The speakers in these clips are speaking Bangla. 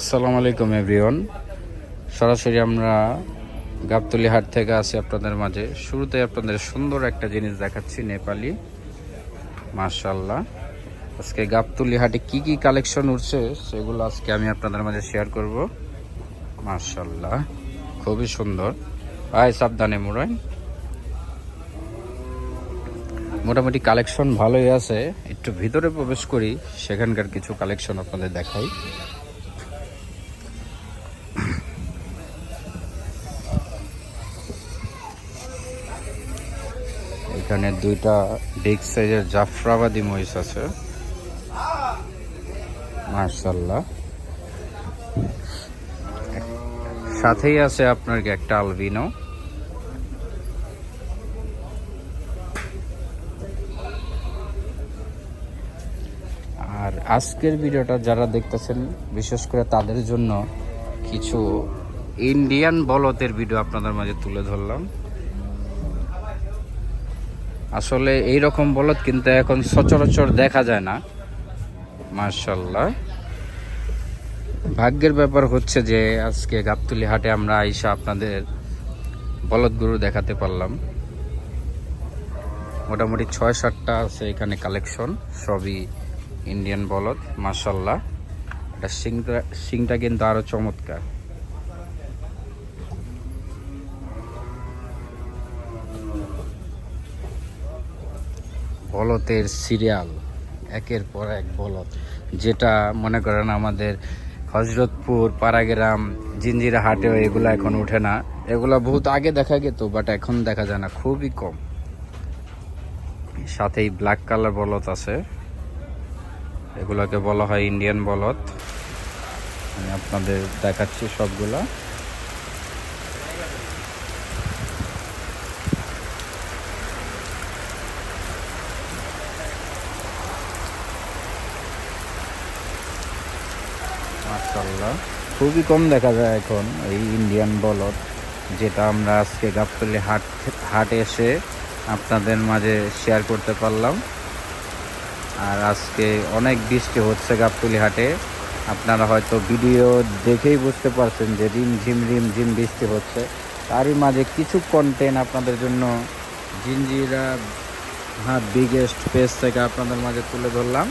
আসসালামু আলাইকুম, এভরিওয়ান। সরাসরি আমরা গাবতলি হাট থেকে আছি আপনাদের মাঝে। শুরুতে আপনাদের সুন্দর একটা জিনিস দেখাচ্ছি, নেপালি। মার্শাল্লাহ আজকে গাবতলি হাটে কি কি কালেকশন উঠছে, সেগুলো আজকে আমি আপনাদের মাঝে শেয়ার করব। মার্শাল্লাহ খুবই সুন্দর। আয় সাবধানে মুরাই মোটামুটি কালেকশন ভালোই আছে। একটু ভিতরে প্রবেশ করি, সেখানকার কিছু কালেকশন আপনাদের দেখাই। এখানে দুইটা বিগ সাইজের জাফরাবাদি মহিষ আছে। মার্শাল্লাহ। সাথেই আছে আপনার একটা আলবিনো। আর আজকের ভিডিওটা যারা দেখতেছেন, বিশেষ করে তাদের জন্য কিছু ইন্ডিয়ান বলতের ভিডিও আপনাদের মাঝে তুলে ধরলাম। আসলে এই রকম বলদ কিন্তু এখন সচরাচর দেখা যায় না। মার্শাল্লাহ ভাগ্যের ব্যাপার হচ্ছে যে আজকে গাবতুলি হাটে আমরা আইসা আপনাদের বলদ গরু দেখাতে পারলাম। মোটামুটি ছয় সাতটা আছে এখানে কালেকশন, সবই ইন্ডিয়ান বলদ মার্শাল্লাহ এটা সিংটা সিংটা কিন্তু আরও চমৎকার। বলতের সিরিয়াল, একের পর এক বলদ, যেটা মনে করেন আমাদের হজরতপুর, পাড়াগ্রাম জিঞ্জিরা হাটেও এগুলো এখন ওঠে না। এগুলো বহুত আগে দেখা গেত বাট এখন দেখা যায় না, খুবই কম। সাথেই ব্ল্যাক কালার বলদ আছে। এগুলোকে বলা হয় ইন্ডিয়ান বলদ। আমি আপনাদের দেখাচ্ছি সবগুলা। মাশাল্লাহ খুবই কম দেখা যায় এখন এই ইন্ডিয়ান বলদ, যেটা আমরা আজকে গাবতলি হাট হাট এসে আপনাদের মাঝে শেয়ার করতে পারলাম। আর আজকে অনেক বৃষ্টি হচ্ছে গাবতলি হাটে। আপনারা হয়তো ভিডিও দেখেই বুঝতে পারছেন যে রিম ঝিম রিম ঝিম বৃষ্টি হচ্ছে। তারই মাঝে কিছু কন্টেন্ট আপনাদের জন্য জিঞ্জিরা হ্যাঁ বিগেস্ট পেজ থেকে আপনাদের মাঝে তুলে ধরলাম।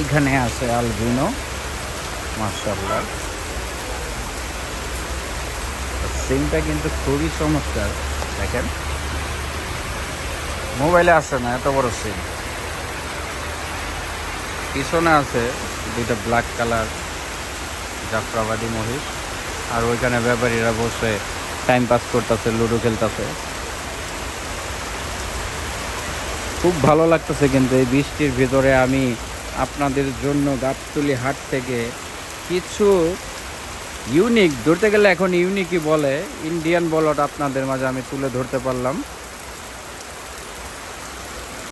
এখানে আছে আলবিনো মার্শাল্লাহ সিমটা কিন্তু খুবই চমৎকার, দেখেন। মোবাইলে আসে না, এত বড় সিম। পিছনে আছে দুইটা ব্ল্যাক কালার, জাফরাবাদী মহিষ। আর ওইখানে ব্যাপারীরা বসে টাইম পাস করতেছে, লুডো খেলতেছে। খুব ভালো লাগতেছে কিন্তু এই বৃষ্টির ভিতরে আমি আপনাদের জন্য গাবতলি হাট থেকে কিছু ইউনিক ধরতে গেলে এখন ইউনিকই বলে ইন্ডিয়ান বলট আপনাদের মাঝে আমি তুলে ধরতে পারলাম।